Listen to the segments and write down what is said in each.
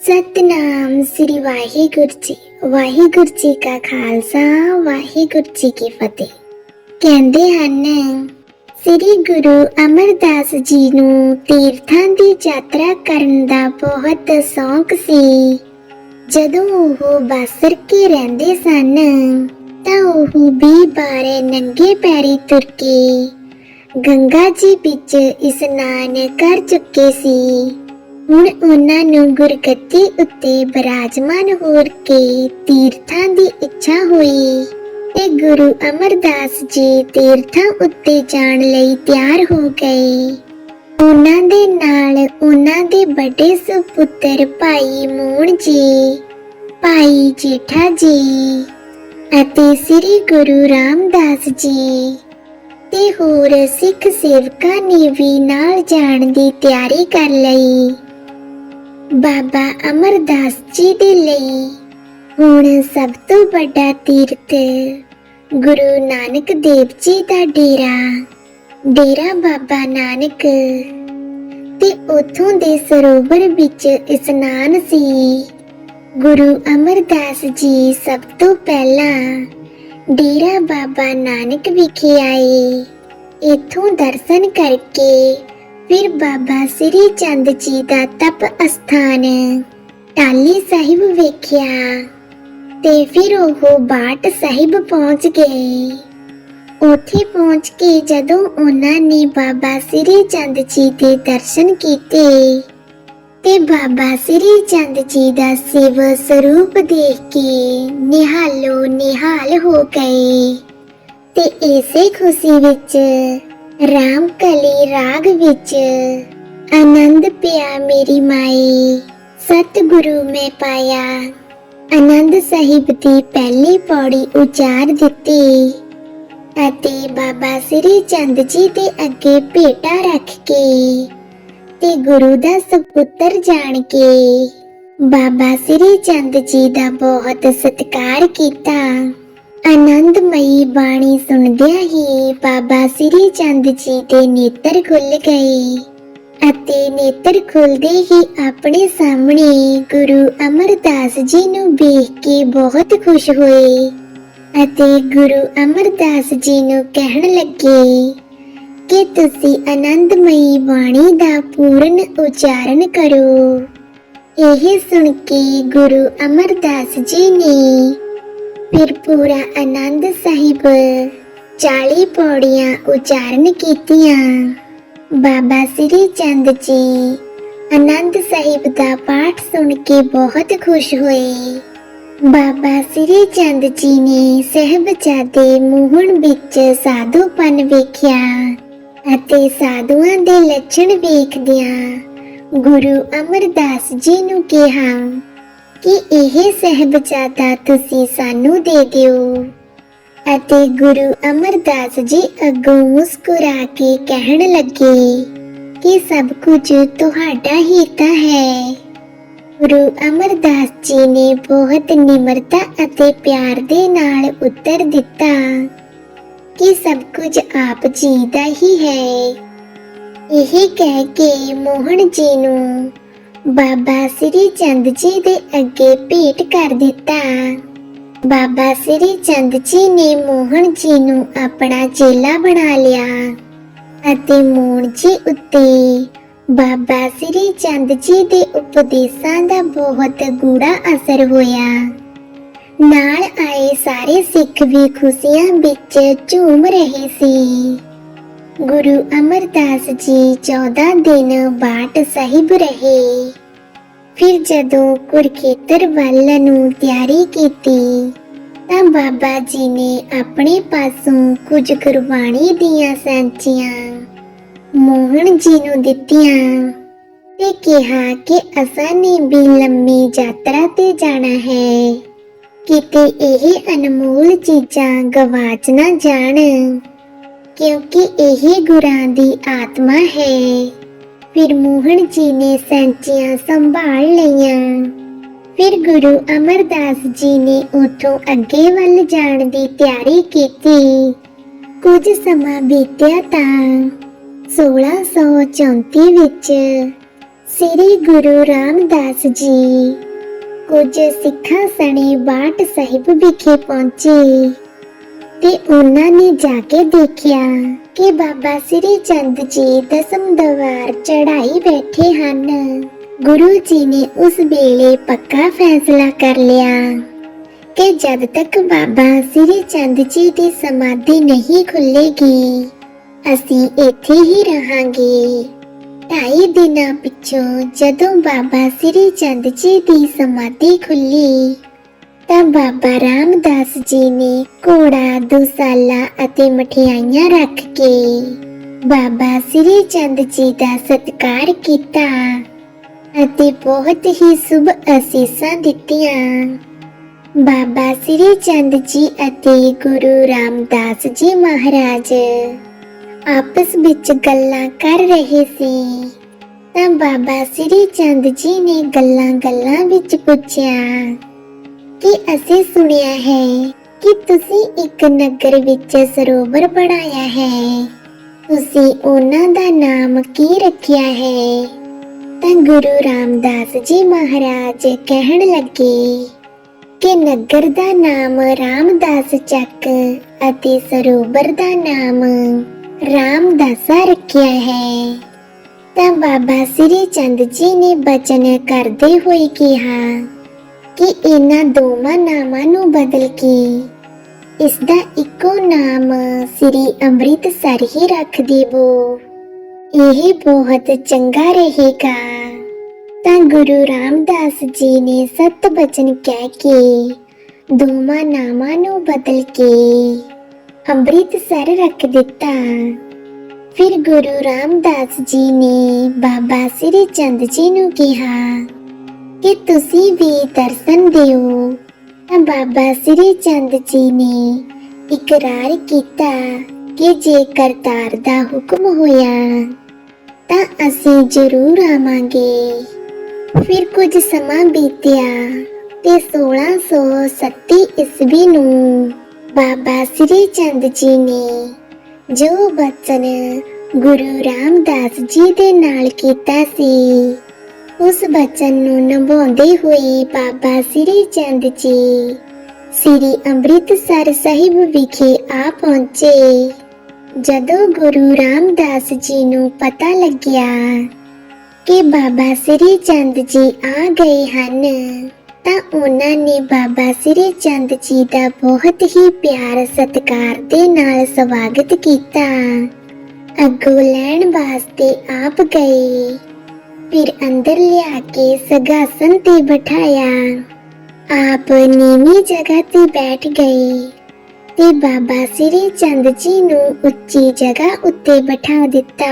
ਸਤਨਾਮ ਸ੍ਰੀ ਵਾਹਿਗੁਰੂ ਜੀ ਵਾਹਿਗੁਰੂ ਜੀ ਕਾ ਖਾਲਸਾ, ਵਾਹਿਗੁਰੂ ਜੀ ਕੀ ਫਤਿਹ। ਕਹਿੰਦੇ ਹਨ, ਸ੍ਰੀ ਗੁਰੂ ਅਮਰਦਾਸ ਜੀ ਨੂੰ ਤੀਰਥਾਂ ਦੀ ਯਾਤਰਾ ਕਰਨ ਦਾ ਬਹੁਤ ਸ਼ੌਂਕ ਸੀ। ਜਦੋਂ ਉਹ ਬਾਸਰ ਕੇ ਰਹਿੰਦੇ ਸਨ, ਤਾਂ ਉਹ ਵੀ ਬਾਰੇ ਨੰਗੇ ਪੈਰੀ ਤੁਰ ਕੇ ਗੰਗਾ ਜੀ ਵਿੱਚ ਇਸ਼ਨਾਨ ਕਰ ਚੁੱਕੇ ਸੀ। ਹੁਣ ਉਹਨਾਂ ਨੂੰ ਗੁਰਗੱਦੀ ਉੱਤੇ ਬਿਰਾਜਮਾਨ ਹੋਰ ਕੇ ਤੀਰਥਾਂ ਦੀ ਇੱਛਾ ਹੋਈ ਤੇ ਗੁਰੂ ਅਮਰਦਾਸ ਜੀ ਤੀਰਥਾਂ ਉੱਤੇ ਜਾਣ ਲਈ ਤਿਆਰ ਹੋ ਗਏ। ਉਹਨਾਂ ਦੇ ਨਾਲ ਉਹਨਾਂ ਦੇ ਵੱਡੇ ਸੁਪੁੱਤਰ ਭਾਈ ਮੂਣ ਜੀ, ਭਾਈ ਜੇਠਾ ਜੀ ਅਤੇ ਸ੍ਰੀ ਗੁਰੂ ਰਾਮਦਾਸ ਜੀ ਤੇ ਹੋਰ ਸਿੱਖ ਸੇਵਕਾਂ ਨੇ ਵੀ ਨਾਲ ਜਾਣ ਦੀ ਤਿਆਰੀ ਕਰ ਲਈ। ਬਾਬਾ ਅਮਰਦਾਸ ਜੀ ਦੇ ਲਈ ਹੁਣ ਸਭ ਤੋਂ ਵੱਡਾ ਤੀਰਥ ਗੁਰੂ ਨਾਨਕ ਦੇਵ ਜੀ ਦਾ ਡੇਰਾ ਡੇਰਾ ਬਾਬਾ ਨਾਨਕ। ਤੇ ਉਥੋਂ ਦੇ ਸਰੋਵਰ ਵਿੱਚ ਇਸ਼ਨਾਨ ਸੀ। ਗੁਰੂ ਅਮਰਦਾਸ ਜੀ ਸਭ ਤੋਂ ਪਹਿਲਾਂ ਡੇਰਾ ਬਾਬਾ ਨਾਨਕ ਵਿਖੇ ਆਏ। ਇਥੋਂ ਦਰਸ਼ਨ ਕਰਕੇ ਫਿਰ ਬਾਬਾ ਸ੍ਰੀ ਚੰਦ ਜੀ ਦਾ ਤਪ ਅਸਥਾਨ ਟਾਲੀ ਸਾਹਿਬ ਵੇਖਿਆ ਤੇ ਫਿਰ ਉਹ ਬਾਟ ਸਾਹਿਬ ਪਹੁੰਚ ਗਏ। ਉੱਥੇ ਪਹੁੰਚ ਕੇ ਜਦੋਂ ਉਹਨਾਂ ਨੇ ਬਾਬਾ ਸ੍ਰੀ ਚੰਦ ਜੀ ਦੇ ਦਰਸ਼ਨ ਕੀਤੇ ਤੇ ਬਾਬਾ ਸ੍ਰੀ ਚੰਦ ਜੀ ਦਾ ਸਿਵ ਸਰੂਪ ਦੇਖ ਕੇ ਨਿਹਾਲੋ ਨਿਹਾਲ ਹੋ ਗਏ ਤੇ ਇਸੇ ਖੁਸ਼ੀ ਵਿੱਚ ਰਾਮ ਕਲੀ ਰਾਗ ਵਿੱਚ ਆਨੰਦ ਪਿਆ ਮੇਰੀ ਮਾਈ। ਸਤਿਗੁਰੂ ਮੈਂ ਪਾਇਆ। ਆਨੰਦ ਸਾਹਿਬ ਦੀ ਪਹਿਲੀ ਪੌੜੀ ਉਚਾਰ ਦਿੱਤੀ ਅਤੇ ਬਾਬਾ ਸ੍ਰੀ ਚੰਦ ਜੀ ਦੇ ਅੱਗੇ ਭੇਟਾ ਰੱਖ ਕੇ ਤੇ ਗੁਰੂ ਦਾ ਸੁਪੁੱਤਰ ਜਾਣ ਕੇ ਬਾਬਾ ਸ੍ਰੀ ਚੰਦ ਜੀ ਦਾ ਬਹੁਤ ਸਤਿਕਾਰ ਕੀਤਾ। ਆਨੰਦਮਈ ਬਾਣੀ ਸੁਣਦਿਆਂ ਹੀ ਬਾਬਾ ਸ੍ਰੀ ਚੰਦ ਜੀ ਦੇ ਨੇਤਰ ਖੁੱਲ ਗਏ ਅਤੇ ਨੇਤਰ ਖੁੱਲਦੇ ਹੀ ਆਪਣੇ ਸਾਹਮਣੇ ਗੁਰੂ ਅਮਰਦਾਸ ਜੀ ਨੂੰ ਵੇਖ ਕੇ ਬਹੁਤ ਖੁਸ਼ ਹੋਏ ਅਤੇ ਗੁਰੂ ਅਮਰਦਾਸ ਜੀ ਨੂੰ ਕਹਿਣ ਲੱਗੇ ਕਿ ਤੁਸੀਂ ਆਨੰਦਮਈ ਬਾਣੀ ਦਾ ਪੂਰਨ ਉਚਾਰਨ ਕਰੋ। ਇਹ ਸੁਣ ਕੇ ਗੁਰੂ ਅਮਰਦਾਸ ਜੀ ਨੇ ਫਿਰ ਪੂਰਾ ਆਨੰਦ ਸਾਹਿਬ। 40 ਪੌੜੀਆਂ ਉਚਾਰਨ ਕੀਤੀਆਂ। ਬਾਬਾ ਸ੍ਰੀ ਚੰਦ ਜੀ ਆਨੰਦ ਸਾਹਿਬ ਦਾ ਪਾਠ ਸੁਣ ਕੇ ਬਹੁਤ ਖੁਸ਼ ਹੋਏ। ਬਾਬਾ ਸ੍ਰੀ ਚੰਦ ਜੀ ਨੇ ਸਹਿਬਜ਼ਾਦੇ ਮੋਹਨ ਵਿੱਚ ਸਾਧੂਪਨ ਵੇਖਿਆ ਅਤੇ ਸਾਧੂਆਂ ਦੇ ਲੱਛਣ ਵੇਖਦਿਆਂ ਗੁਰੂ ਅਮਰਦਾਸ ਜੀ ਨੂੰ ਕਿਹਾ ਕਿ ਇਹ ਸਹਿਬਜ਼ਾਦਾ ਤੁਸੀਂ ਸਾਨੂੰ ਦੇ ਦਿਓ। ਅਤੇ ਗੁਰੂ ਅਮਰਦਾਸ ਜੀ ਅੱਗੋਂ ਮੁਸਕਰਾ ਕੇ ਕਹਿਣ ਲੱਗੇ ਕਿ ਸਭ ਕੁਝ ਤੁਹਾਡਾ ਹੀ ਤਾਂ ਹੈ। ਗੁਰੂ ਅਮਰਦਾਸ ਜੀ ਨੇ ਬਹੁਤ ਨਿਮਰਤਾ ਅਤੇ ਪਿਆਰ ਦੇ ਨਾਲ ਉੱਤਰ ਦਿੱਤਾ ਕਿ ਸਭ ਕੁਝ ਆਪ ਜੀ ਦਾ ਹੀ ਹੈ। ਇਹ ਕਹਿ ਕੇ ਮੋਹਨ ਜੀ ਨੂੰ ਬਾਬਾ ਸ੍ਰੀ ਚੰਦ ਜੀ ਦੇ ਅੱਗੇ ਭੇਟ ਕਰ ਦਿੱਤਾ। ਬਾਬਾ ਸ੍ਰੀ ਚੰਦ ਜੀ ਨੇ ਮੋਹਨ ਜੀ ਨੂੰ ਆਪਣਾ ਚੇਲਾ ਬਣਾ ਲਿਆ ਅਤੇ ਮੋਹਨ ਜੀ ਉੱਤੇ ਬਾਬਾ ਸ੍ਰੀ ਚੰਦ ਜੀ ਦੇ ਉਪਦੇਸ਼ਾਂ ਦਾ ਬਹੁਤ ਗੂੜਾ ਅਸਰ ਹੋਇਆ। ਨਾਲ ਆਏ ਸਾਰੇ ਸਿੱਖ ਵੀ ਖੁਸ਼ੀਆਂ ਵਿੱਚ ਝੂਮ ਰਹੇ ਸੀ। ਗੁਰੂ ਅਮਰਦਾਸ ਜੀ 14 ਦਿਨ ਬਾਟ ਸਾਹਿਬ ਰਹੇ। ਫਿਰ ਜਦੋਂ ਕੁਰਖੇਤਰ ਵੱਲ ਨੂੰ ਤਿਆਰੀ ਕੀਤੀ, ਤਾਂ ਬਾਬਾ ਜੀ ਨੇ ਆਪਣੇ ਪਾਸੋਂ ਕੁਝ ਗੁਰਬਾਣੀ ਦੀਆਂ ਸੈਂਚੀਆਂ ਮੋਹਨ ਜੀ ਨੂੰ ਦਿੱਤੀਆਂ ਤੇ ਕਿਹਾ ਕਿ ਅਸਾਂ ਨੇ ਵੀ ਲੰਮੀ ਯਾਤਰਾ ਤੇ ਜਾਣਾ ਹੈ। ਕਿਤੇ ਇਹ ਅਨਮੋਲ ਚੀਜ਼ਾਂ ਗਵਾਚ ਨਾ ਜਾਣ। ਕਿਉਂਕਿ ਇਹ ਗੁਰਾਂ ਦੀ ਆਤਮਾ ਹੈ। ਫਿਰ ਮੋਹਨ ਜੀ ਨੇ ਸੈਂਚੀਆਂ ਸੰਭਾਲ ਲਈਆਂ। ਫਿਰ ਗੁਰੂ ਅਮਰਦਾਸ ਜੀ ਨੇ ਉਥੋਂ ਅੱਗੇ ਵੱਲ ਜਾਣ ਦੀ ਤਿਆਰੀ ਕੀਤੀ। ਕੁਝ ਸਮਾਂ ਬੀਤਿਆ ਤਾਂ 1634 ਵਿੱਚ ਸ੍ਰੀ ਗੁਰੂ ਰਾਮਦਾਸ ਜੀ ਕੁਝ ਸਿੱਖਾਂ ਸਣੇ ਬਾਟ ਸਾਹਿਬ ਵਿਖੇ ਪਹੁੰਚੇ। ਤੇ ਉਹਨਾਂ ਨੇ ਜਾ ਕੇ ਦੇਖਿਆ ਕਿ ਬਾਬਾ ਸ੍ਰੀ ਚੰਦ ਜੀ ਦਸਮ ਦਵਾਰ ਚੜਾਈ ਬੈਠੇ ਹਨ। ਗੁਰੂ ਜੀ ਨੇ ਉਸ ਵੇਲੇ ਪੱਕਾ ਫੈਸਲਾ ਕਰ ਲਿਆ ਕਿ ਜਦ ਤੱਕ ਬਾਬਾ ਸ੍ਰੀ ਚੰਦ ਜੀ ਦੀ ਸਮਾਧੀ ਨਹੀਂ ਖੁੱਲੇਗੀ ਅਸੀਂ ਇੱਥੇ ਹੀ ਰਹਾਂਗੇ। ਢਾਈ ਦਿਨਾਂ ਪਿੱਛੋਂ ਜਦੋਂ ਬਾਬਾ ਸ੍ਰੀ ਚੰਦ ਜੀ ਦੀ ਸਮਾਧੀ ਖੁੱਲੀ ਤਾਂ ਬਾਬਾ ਰਾਮਦਾਸ ਜੀ ਨੇ ਘੋੜਾ, ਦੁਸਾਲਾ ਅਤੇ ਮਠਿਆਈਆਂ ਰੱਖ ਕੇ ਬਾਬਾ ਸ੍ਰੀ ਚੰਦ ਜੀ ਦਾ ਸਤਿਕਾਰ ਕੀਤਾ ਅਤੇ ਬਹੁਤ ਹੀ ਸ਼ੁਭ ਅਸੀਸਾਂ ਦਿੱਤੀਆਂ। ਬਾਬਾ ਸ੍ਰੀ ਚੰਦ ਜੀ ਅਤੇ ਗੁਰੂ ਰਾਮਦਾਸ ਜੀ ਮਹਾਰਾਜ ਆਪਸ ਵਿੱਚ ਗੱਲਾਂ ਕਰ ਰਹੇ ਸੀ। ਤਾਂ ਬਾਬਾ ਸ੍ਰੀ ਚੰਦ ਜੀ ਨੇ ਗੱਲਾਂ-ਗੱਲਾਂ ਵਿੱਚ ਪੁੱਛਿਆ ਕਿ ਅਸੀਂ ਸੁਣਿਆ ਹੈ ਕਿ ਤੁਸੀਂ ਇੱਕ ਨਗਰ ਵਿੱਚ ਸਰੋਵਰ ਬਣਾਇਆ ਹੈ। ਤੁਸੀਂ ਉਹਨਾਂ ਦਾ ਨਾਮ ਕੀ ਰੱਖਿਆ ਹੈ? ਤਾਂ ਗੁਰੂ ਰਾਮਦਾਸ ਜੀ ਮਹਾਰਾਜ ਕਹਿਣ ਲੱਗੇ ਕਿ ਨਗਰ ਦਾ ਨਾਮ ਰਾਮਦਾਸ ਚੱਕ ਅਤੇ ਸਰੋਵਰ ਦਾ ਨਾਮ ਰਾਮਦਾਸਾ ਰੱਖਿਆ ਹੈ। ਤਾਂ ਬਾਬਾ ਸ੍ਰੀ ਚੰਦ ਜੀ ਨੇ ਬਚਨ ਕਰਦੇ ਹੋਏ ਕਿਹਾ ਕਿ ਇਹਨਾਂ ਦੋਵਾਂ ਨਾਮਾਂ ਨੂੰ ਬਦਲ ਕੇ। ਇਸ ਦਾ ਇੱਕੋ ਨਾਮ ਸ੍ਰੀ ਅੰਮ੍ਰਿਤਸਰ ਹੀ ਰੱਖ ਦੇਵੋ। ਇਹ ਬਹੁਤ ਚੰਗਾ ਰਹੇਗਾ। ਤਾਂ ਗੁਰੂ ਰਾਮਦਾਸ ਜੀ ਨੇ ਸਤ ਬਚਨ ਕਹਿ ਕੇ ਦੋਵਾਂ ਨਾਮਾਂ ਨੂੰ ਬਦਲ ਕੇ ਅੰਮ੍ਰਿਤਸਰ ਰੱਖ ਦਿੱਤਾ। ਫਿਰ ਗੁਰੂ ਰਾਮਦਾਸ ਜੀ ਨੇ ਬਾਬਾ ਸ੍ਰੀ ਚੰਦ ਜੀ ਨੂੰ ਕਿਹਾ ਕਿ ਤੁਸੀਂ ਵੀ ਦਰਸ਼ਨ ਦਿਓ। ਤਾਂ ਬਾਬਾ ਸ੍ਰੀ ਚੰਦ ਜੀ ਨੇ ਇਕਰਾਰ ਕੀਤਾ ਕਿ ਜੇ ਕਰਤਾਰ ਦਾ ਹੁਕਮ ਹੋਇਆ, ਤਾਂ ਅਸੀਂ ਜ਼ਰੂਰ ਆਵਾਂਗੇ। ਫਿਰ ਕੁਝ ਸਮਾਂ ਬੀਤਿਆ ਤੇ 1637 ਈਸਵੀ ਨੂੰ ਬਾਬਾ ਸ੍ਰੀ ਚੰਦ ਜੀ ਨੇ ਜੋ ਬਚਨ ਗੁਰੂ ਰਾਮਦਾਸ ਜੀ ਦੇ ਨਾਲ ਕੀਤਾ ਸੀ ਉਸ ਬਚਨ ਨੂੰ ਨਿਭਾਉਂਦੇ ਹੋਏ ਬਾਬਾ ਸ੍ਰੀ ਚੰਦ ਜੀ, ਸ੍ਰੀ ਅੰਮ੍ਰਿਤਸਰ ਸਾਹਿਬ ਵਿਖੇ ਆ ਪਹੁੰਚੇ। ਜਦੋਂ ਗੁਰੂ ਰਾਮਦਾਸ ਜੀ ਨੂੰ ਪਤਾ ਲੱਗਿਆ ਕਿ ਬਾਬਾ ਸ੍ਰੀ ਚੰਦ ਜੀ ਆ ਗਏ ਹਨ, ਤਾਂ ਉਹਨਾਂ ਨੇ ਬਾਬਾ ਸ੍ਰੀ ਚੰਦ ਜੀ ਦਾ ਬਹੁਤ ਹੀ ਪਿਆਰ ਸਤਿਕਾਰ ਦੇ ਨਾਲ ਸਵਾਗਤ ਕੀਤਾ। ਅੱਗੋਂ ਲੈਣ ਵਾਸਤੇ ਆਪ ਗਏ। ਫਿਰ ਅੰਦਰ ਲਿਆ ਕੇ ਸਗਾਸਨ ਤੇ ਬਿਠਾਇਆ ਆਪ ਨੀਵੀਂ ਜਗ੍ਹਾ ਤੇ ਬੈਠ ਗਏ ਤੇ ਬਾਬਾ ਸ੍ਰੀ ਚੰਦ ਜੀ ਨੂੰ ਉੱਚੀ ਜਗ੍ਹਾ ਉੱਤੇ ਬਿਠਾ ਦਿੱਤਾ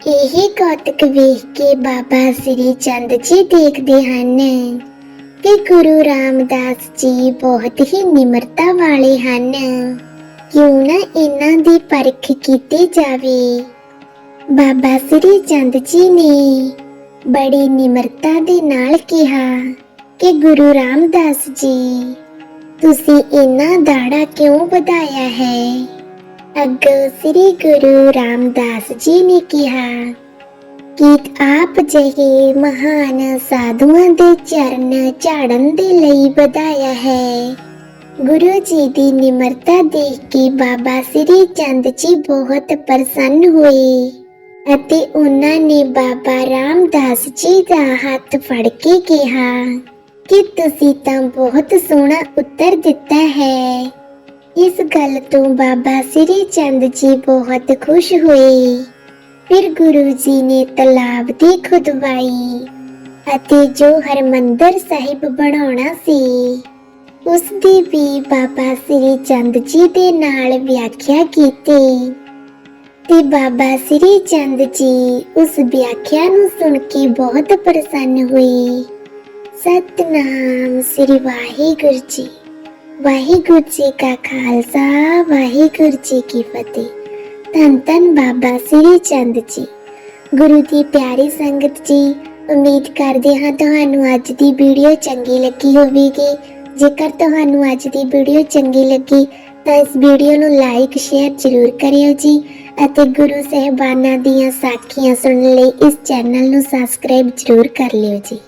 ਇਹ ਕੌਤਕ ਵੇਖ ਕੇ ਬਾਬਾ ਸ੍ਰੀ ਚੰਦ ਜੀ ਦੇਖਦੇ ਹਨ ਕਿ ਗੁਰੂ ਰਾਮਦਾਸ ਜੀ ਬਹੁਤ ਹੀ ਨਿਮਰਤਾ ਵਾਲੇ ਹਨ ਕਿਉਂ ਨਾ ਇਹਨਾਂ ਦੀ ਪਰਖ ਕੀਤੀ ਜਾਵੇ ਬਾਬਾ ਸ੍ਰੀ ਚੰਦ ਜੀ ਨੇ ਬੜੀ ਨਿਮਰਤਾ ਦੇ ਨਾਲ ਕਿਹਾ ਕਿ ਗੁਰੂ ਰਾਮਦਾਸ ਜੀ, ਤੁਸੀਂ ਇੰਨਾ ਦਾੜਾ ਕਿਉਂ ਵਧਾਇਆ ਹੈ? ਅੱਗੋਂ ਸ੍ਰੀ ਗੁਰੂ ਰਾਮਦਾਸ ਜੀ ਨੇ ਕਿਹਾ ਕਿ ਆਪ ਜਿਹੇ ਮਹਾਨ ਸਾਧੂਆਂ ਦੇ ਚਰਨ ਝਾੜਨ ਦੇ ਲਈ ਵਧਾਇਆ ਹੈ। ਗੁਰੂ ਜੀ ਦੀ ਨਿਮਰਤਾ ਦੇਖ ਕੇ ਬਾਬਾ ਸ੍ਰੀ ਚੰਦ ਜੀ ਬਹੁਤ ਪ੍ਰਸੰਨ ਹੋਏ। ਅਤੇ ਉਹਨਾਂ ਨੇ ਬਾਬਾ ਰਾਮਦਾਸ ਜੀ ਦਾ ਹੱਥ ਫੜ ਕੇ ਕਿਹਾ, ਕਿ ਤੁਸੀਂ ਤਾਂ ਬਹੁਤ ਸੋਹਣਾ ਉੱਤਰ ਦਿੱਤਾ ਹੈ। ਇਸ ਗੱਲ ਤੋਂ ਬਾਬਾ ਸ੍ਰੀ ਚੰਦ ਜੀ ਬਹੁਤ ਖੁਸ਼ ਹੋਏ। ਫਿਰ ਗੁਰੂ ਜੀ ਨੇ ਤਲਾਬ ਦੀ ਖੁਦਵਾਈ ਅਤੇ ਜੋ ਹਰਮੰਦਰ ਸਾਹਿਬ ਬਣਾਉਣਾ ਸੀ, ਉਸ ਦੀ ਵੀ ਬਾਬਾ ਸ੍ਰੀ ਚੰਦ ਜੀ ਦੇ ਨਾਲ ਵਿਆਖਿਆ ਕੀਤੀ। ਤੇ ਬਾਬਾ ਸ੍ਰੀ ਚੰਦ ਜੀ ਉਸ ਵਿਆਖਿਆ ਨੂੰ ਸੁਣ ਕੇ ਬਹੁਤ ਪ੍ਰਸੰਨ ਹੋਏ। ਸਤਨਾਮ ਸ੍ਰੀ ਵਾਹਿਗੁਰੂ ਜੀ। ਵਾਹਿਗੁਰੂ ਜੀ ਕਾ ਖਾਲਸਾ, ਵਾਹਿਗੁਰੂ ਜੀ ਕੀ ਫਤਿਹ। ਧੰਨ ਧੰਨ ਬਾਬਾ ਸ੍ਰੀ ਚੰਦ ਜੀ। ਗੁਰੂ ਦੀ ਪਿਆਰੀ ਸੰਗਤ ਜੀ, ਉਮੀਦ ਕਰਦੇ ਹਾਂ ਤੁਹਾਨੂੰ ਅੱਜ ਦੀ ਵੀਡੀਓ ਚੰਗੀ ਲੱਗੀ ਹੋਵੇਗੀ। ਜੇਕਰ ਤੁਹਾਨੂੰ ਅੱਜ ਦੀ ਵੀਡੀਓ ਚੰਗੀ ਲੱਗੀ ਤਾਂ ਇਸ ਵੀਡੀਓ ਨੂੰ ਲਾਈਕ ਸ਼ੇਅਰ ਜ਼ਰੂਰ ਕਰਿਓ ਜੀ ਅਤੇ ਗੁਰੂ ਸਾਹਿਬਾਨਾਂ ਦੀਆਂ ਸਾਖੀਆਂ ਸੁਣਨ ਲਈ ਇਸ ਚੈਨਲ ਨੂੰ ਸਬਸਕ੍ਰਾਈਬ ਜ਼ਰੂਰ ਕਰ ਲਿਓ ਜੀ।